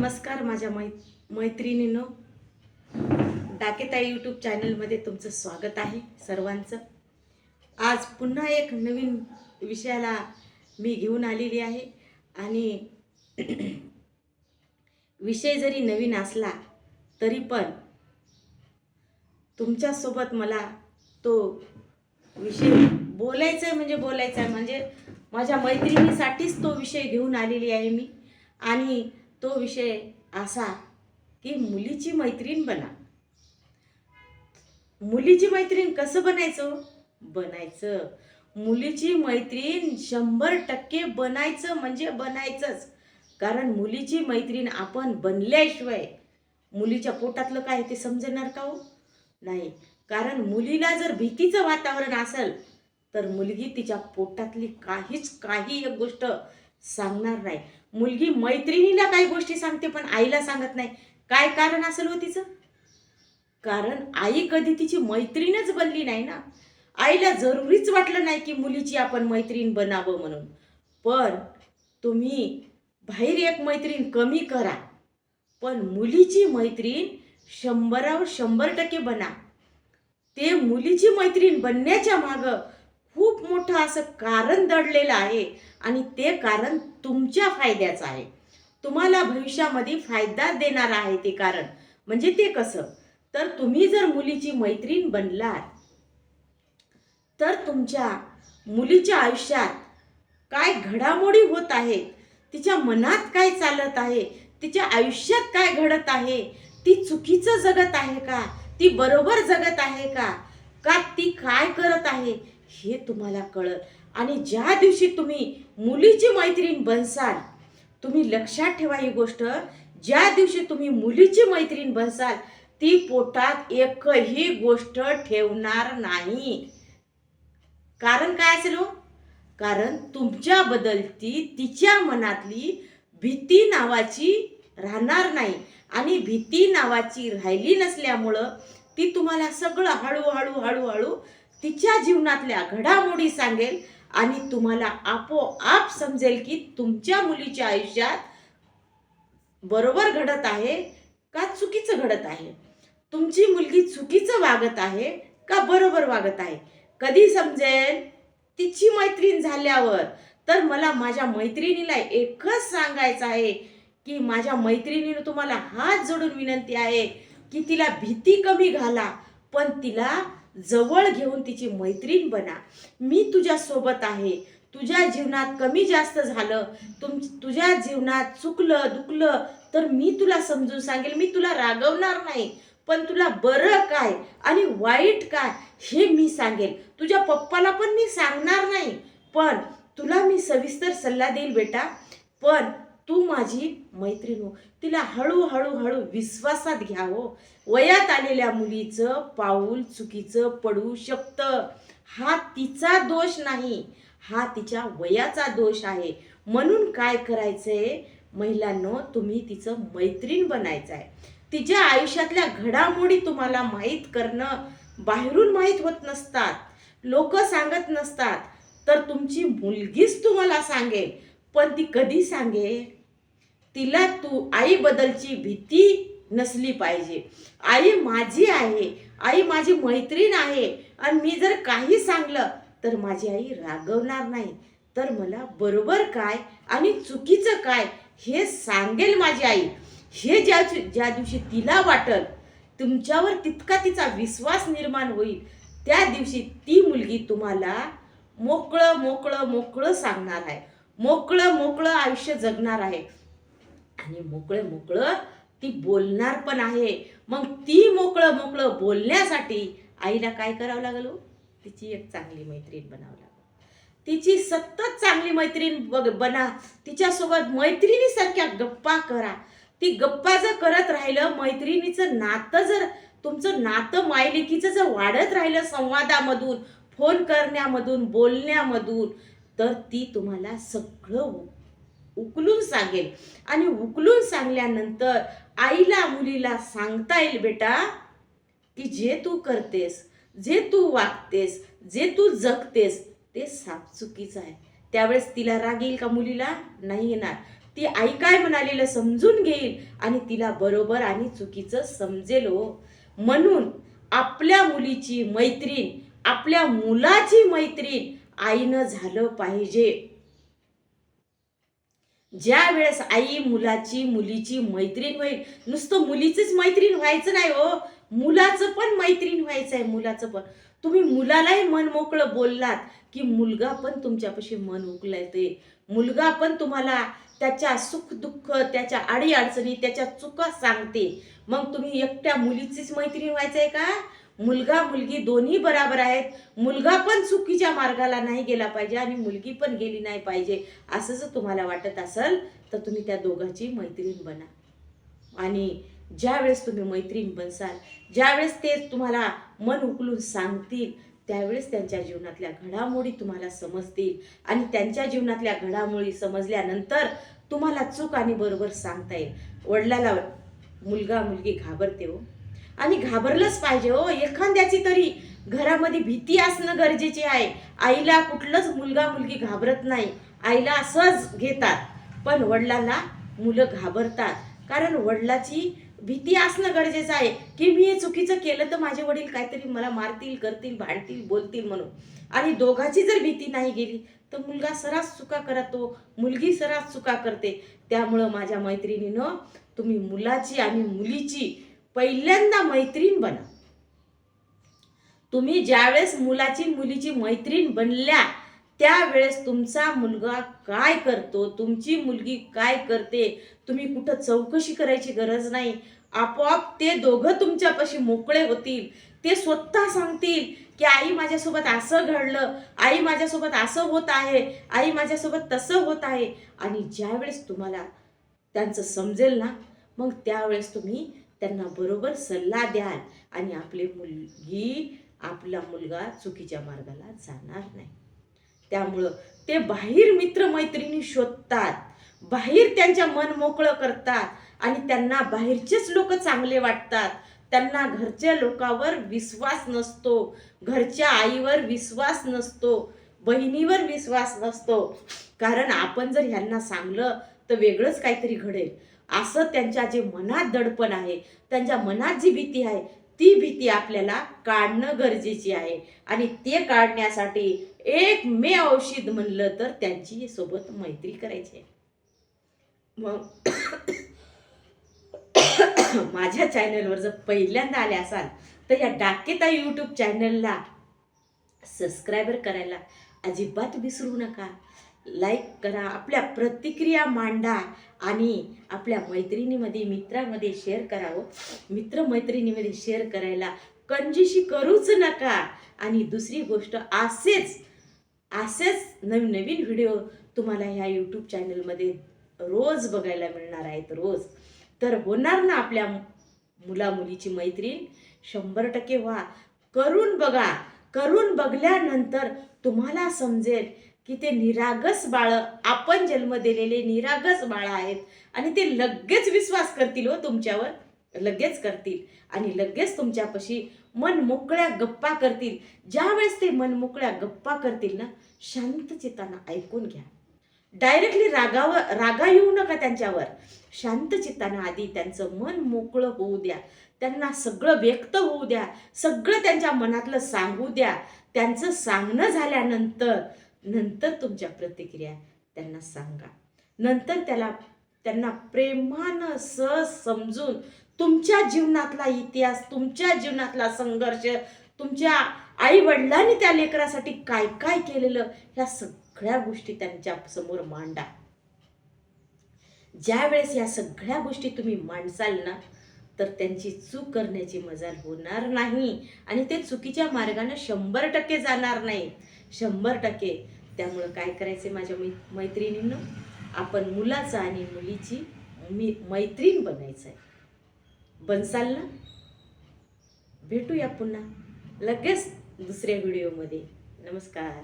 नमस्कार माझ्या मै मैत्रिणीनो. डाकेताई यूट्यूब चॅनलमध्ये तुमचं स्वागत आहे सर्वांचं. आज पुन्हा एक नवीन विषयाला मी घेऊन आलेली आहे. आणि विषय जरी नवीन असला तरी पण तुमच्यासोबत मला तो विषय बोलायचा आहे म्हणजे बोलायचा आहे म्हणजे माझ्या मैत्रिणीसाठीच तो विषय घेऊन आलेली आहे मी. आणि तो विषय असा की मुलीची मैत्रीण बना. मुलीची मैत्रीण कसं बनायचं? बनायचं. मुलीची मैत्रीण शंभर टक्के बनायचं म्हणजे बनायचंच. कारण मुलीची मैत्रीण आपण बनल्याशिवाय मुलीच्या पोटातलं काय ते समजणार का हो? नाही. कारण मुलीला जर भीतीचं वातावरण असेल तर मुलगी तिच्या पोटातली काहीच काही एक गोष्ट सांगणार नाही. मुलगी मैत्रिणीला काही गोष्टी सांगते पण आईला सांगत नाही. काय कारण असेल हो तिचं? कारण आई कधी तिची मैत्रीणच बनली नाही ना. आईला जरुरीच वाटलं नाही की मुलीची आपण मैत्रीण बनावं म्हणून. पण तुम्ही बाहेर एक मैत्रीण कमी करा. पण मुलीची मैत्रीण शंभरावर शंभर टक्के बना. ते मुलीची मैत्रीण बनण्याच्या मागं खूप मोठं असं कारण दडलेलं आहे आणि ते कारण तुमच्या फायद्याचं आहे. तुम्हाला भविष्यामध्ये फायदा देणार आहे ते कारण. म्हणजे ते कसं? तर तुम्ही जर मुलीची मैत्रीण बनलात तर तुमच्या मुलीच्या आयुष्यात काय घडामोडी होत आहेत तिच्या मनात काय चालत आहे तिच्या आयुष्यात काय घडत आहे ती चुकीचं जगत आहे का ती बरोबर जगत आहे का का ती काय करत आहे हे तुम्हाला कळत आणि ज्या दिवशी तुम्ही मुलीची मैत्रीण बनसाल तुम्ही लक्षात ठेवा ही गोष्ट ज्या दिवशी तुम्ही मुलीची मैत्रीण बनसाल ती पोटात एकही गोष्ट ठेवणार नाही. कारण काय असेल हो? कारण तुमच्याबद्दल ती तिच्या मनातली भीती नावाची राहणार नाही. आणि भीती नावाची राहिली नसल्यामुळं ती तुम्हाला सगळं हळूहळू हळूहळू तिच्या जीवनातल्या घडामोडी सांगेल आणि तुम्हाला आपोआप समजेल की तुमच्या मुलीच्या आयुष्यात बरोबर घडत आहे का चुकीचं घडत आहे? तुमची मुलगी चुकीचं वागत आहे का बरोबर वागत आहे? कधी समजेल? तिची मैत्रीण झाल्यावर. तर मला माझ्या मैत्रिणीला एकच सांगायचं आहे की माझ्या मैत्रिणीनं तुम्हाला हात जोडून विनंती आहे की तिला भीती कमी घाला पण तिला जवळ घेऊन तिची मैत्रीण बना. मी तुझ्यासोबत आहे. तुझ्या जीवनात कमी जास्त झालं. तुम तुझ्या जीवनात चुकलं दुखलं तर मी तुला समजून सांगेल. मी तुला रागवणार नाही. पण तुला बरं काय आणि वाईट काय हे मी सांगेल. तुझ्या पप्पाला पण मी सांगणार नाही. पण तुला मी सविस्तर सल्ला देईल बेटा. पण तू माझी मैत्रीण हो. तिला हळूहळू हळू विश्वासात घ्या हो वयात आलेल्या मुलीचं पाऊल चुकीचं पडू शकतं. हा तिचा दोष नाही. हा तिच्या वयाचा दोष आहे. म्हणून काय करायचंय? महिलांनो तुम्ही तिचं मैत्रीण बनायचं आहे तिच्या आयुष्यातल्या घडामोडी तुम्हाला माहीत करणं बाहेरून माहीत होत नसतात. लोक सांगत नसतात. तर तुमची मुलगीच तुम्हाला सांगेल. पण ती कधी सांगेल? तिला तू आईबद्दलची भीती नसली पाहिजे. आई माझी आहे आई माझी मैत्रीण आहे. आणि मी जर काही सांगलं तर माझी आई रागवणार नाही. तर मला बरोबर काय आणि चुकीचं काय हे सांगेल माझी आई. हे ज्या ज्या दिवशी तिला वाटल तुमच्यावर तितका तिचा विश्वास निर्माण होईल. त्या दिवशी ती मुलगी तुम्हाला मोकळं मोकळं मोकळं सांगणार आहे. मोकळं मोकळं आयुष्य जगणार आहे. आणि मोकळं मोकळं ती बोलणार पण आहे. मग ती मोकळं मोकळं बोलण्यासाठी आईला काय करावं लागलं हो? तिची एक चांगली मैत्रीण बनावं लागलं. तिची सतत चांगली मैत्रीण बघ बना. तिच्यासोबत मैत्रिणीसारख्या गप्पा करा. ती गप्पा जर करत राहिलं मैत्रिणीचं नातं जर तुमचं नातं मायलेकीचं जर वाढत राहिलं संवादामधून फोन करण्यामधून बोलण्यामधून तर ती तुम्हाला सगळं उकलून सांगेल. आणि उकलून सांगल्यानंतर आईला मुलीला सांगता येईल बेटा की जे तू करतेस जे तू वागतेस जे तू जगतेस ते साफ चुकीचं आहे. त्यावेळेस तिला राग येईल का मुलीला? नाही येणार. ती आई काय म्हणालेलं समजून घेईल आणि तिला बरोबर आणि चुकीचं समजेल हो. म्हणून आपल्या मुलीची मैत्रीण आपल्या मुलाची मैत्रीण आईनं झालं पाहिजे. ज्या वेळेस आई मुलाची मुलीची मैत्रीण होईल नुसतं मुलीचीच मैत्रीण व्हायचं नाही हो. मुलाचं पण मैत्रीण व्हायचं आहे मुलाचं पण. तुम्ही मुलालाही मन मोकळं बोललात की मुलगा पण तुमच्यापाशी मन उकलते मुलगा पण तुम्हाला त्याच्या सुख दुःख त्याच्या अडीअडचणी त्याच्या चुका सांगते. मग तुम्ही एकट्या मुलीचीच मैत्रीण व्हायचं आहे का? मुलगा मुलगी दोन्ही बराबर आहेत. मुलगा पण चुकीच्या मार्गाला नाही गेला पाहिजे आणि मुलगी पण गेली नाही पाहिजे. असं जर तुम्हाला वाटत असेल तर तुम्ही त्या दोघांची मैत्रीण बना. आणि ज्यावेळेस तुम्ही मैत्रीण बनसाल ज्यावेळेस ते तुम्हाला मन उकलून सांगतील त्यावेळेस त्यांच्या जीवनातल्या घडामोडी तुम्हाला समजतील. आणि त्यांच्या जीवनातल्या घडामोडी समजल्यानंतर तुम्हाला चूक आणि बरोबर सांगता येईल. वडिलाला मुलगा मुलगी घाबरते हो. आणि घाबरलंच पाहिजे हो. एखाद्याची तरी घरामध्ये भीती असणं गरजेचे आहे. आईला कुठलंच मुलगा मुलगी घाबरत नाही. आईला सहज घेतात. पण वडिलांना मुलं घाबरतात. कारण वडिलाची भीती असणं गरजेचं आहे. की मी हे चुकीचं केलं तर माझे वडील काहीतरी मला मारतील करतील भांडतील बोलतील म्हणून. आणि दोघाची जर भीती नाही गेली तर मुलगा सरास चुका करतो. मुलगी सरास चुका करते. त्यामुळं माझ्या मैत्रिणीनं तुम्ही मुलाची आणि मुलीची पहिल्यांदा मैत्रीण बना. तुम्ही ज्यावेळेस मुलाची मुलीची मैत्रीण बनल्या त्यावेळेस तुमचा मुलगा काय करतो तुमची मुलगी काय करते तुम्ही कुठं चौकशी करायची गरज नाही. आपोआप ते दोघं तुमच्यापाशी मोकळे होतील. ते स्वतः सांगतील की आई माझ्यासोबत असं घडलं. आई माझ्यासोबत असं होत आहे. आई माझ्यासोबत तसं होत आहे. आणि ज्यावेळेस तुम्हाला त्यांचं समजेल ना मग त्यावेळेस तुम्ही त्यांना बरोबर सल्ला द्याल आणि आपली मुलगी आपला मुलगा चुकीच्या मार्गाला जाणार नाही. त्यामुळं ते बाहेर मित्रमैत्रिणी शोधतात बाहेर त्यांच्या मन मोकळं करतात आणि त्यांना बाहेरचेच लोक चांगले वाटतात. त्यांना घरच्या लोकांवर विश्वास नसतो घरच्या आईवर विश्वास नसतो बहिणीवर विश्वास नसतो. कारण आपण जर ह्यांना सांगलं तर वेगळंच काहीतरी घडेल. असं त्यांच्या जे मनात दडपण आहे त्यांच्या मनात जी भीती आहे ती भीती आपल्याला काढणं गरजेची आहे. आणि ते काढण्यासाठी एक मे औषध म्हणलं तर त्यांची सोबत मैत्री करायची आहे. मग माझ्या चॅनलवर जर पहिल्यांदा आले असाल तर या डाकेता यूट्यूब चॅनलला सबस्क्रायबर करायला अजिबात विसरू नका. लाईक करा आपल्या प्रतिक्रिया मांडा आणि आपल्या मैत्रिणीमध्ये मित्रामध्ये शेअर करावं हो. मित्रमैत्रिणीमध्ये शेअर करायला कंजूशी करूच नका. आणि दुसरी गोष्ट असेच असेच नवीन नवीन व्हिडिओ तुम्हाला ह्या यूट्यूब चॅनलमध्ये रोज बघायला मिळणार आहेत रोज. तर होणार ना आपल्या मुला मुलीची मैत्रीण? शंभर टक्के व्हा. करून बघा. करून बघल्यानंतर तुम्हाला समजेल की ते निरागस बाळ आपण जन्म दिलेले निरागस बाळं आहेत. आणि ते लगेच विश्वास करतील हो तुमच्यावर. लगेच करतील. आणि लगेच तुमच्यापाशी मन मोकळ्या गप्पा करतील. ज्यावेळेस ते मन मोकळ्या गप्पा करतील ना शांत चित्तानं ऐकून घ्या. डायरेक्टली रागावर रागा येऊ नका त्यांच्यावर. शांत चित्तानं आधी त्यांचं मन मोकळं होऊ द्या. त्यांना सगळं व्यक्त होऊ द्या. सगळं त्यांच्या मनातलं सांगू द्या. त्यांचं सांगणं झाल्यानंतर नंतर तुमच्या प्रतिक्रिया त्यांना सांगा. नंतर त्याला त्यांना प्रेमानं सहज समजून तुमच्या जीवनातला इतिहास तुमच्या जीवनातला संघर्ष तुमच्या आई वडिलांनी त्या लेकरासाठी काय काय केलेलं ह्या सगळ्या गोष्टी त्यांच्यासमोर मांडा. ज्या वेळेस या सगळ्या गोष्टी तुम्ही मांडसाल ना तर त्यांची चूक करण्याची मजाल होणार नाही आणि ते चुकीच्या मार्गाने शंभर टक्के जाणार नाही. शंभर टक्के. त्यामुळं काय करायचे माझ्या मै मैत्रिणींनो? आपण मुलाचं आणि मुलीची मी मैत्रीण बनायचं आहे बनसाल ना? भेटूया पुन्हा. लगेच दुसऱ्या व्हिडिओमध्ये. नमस्कार.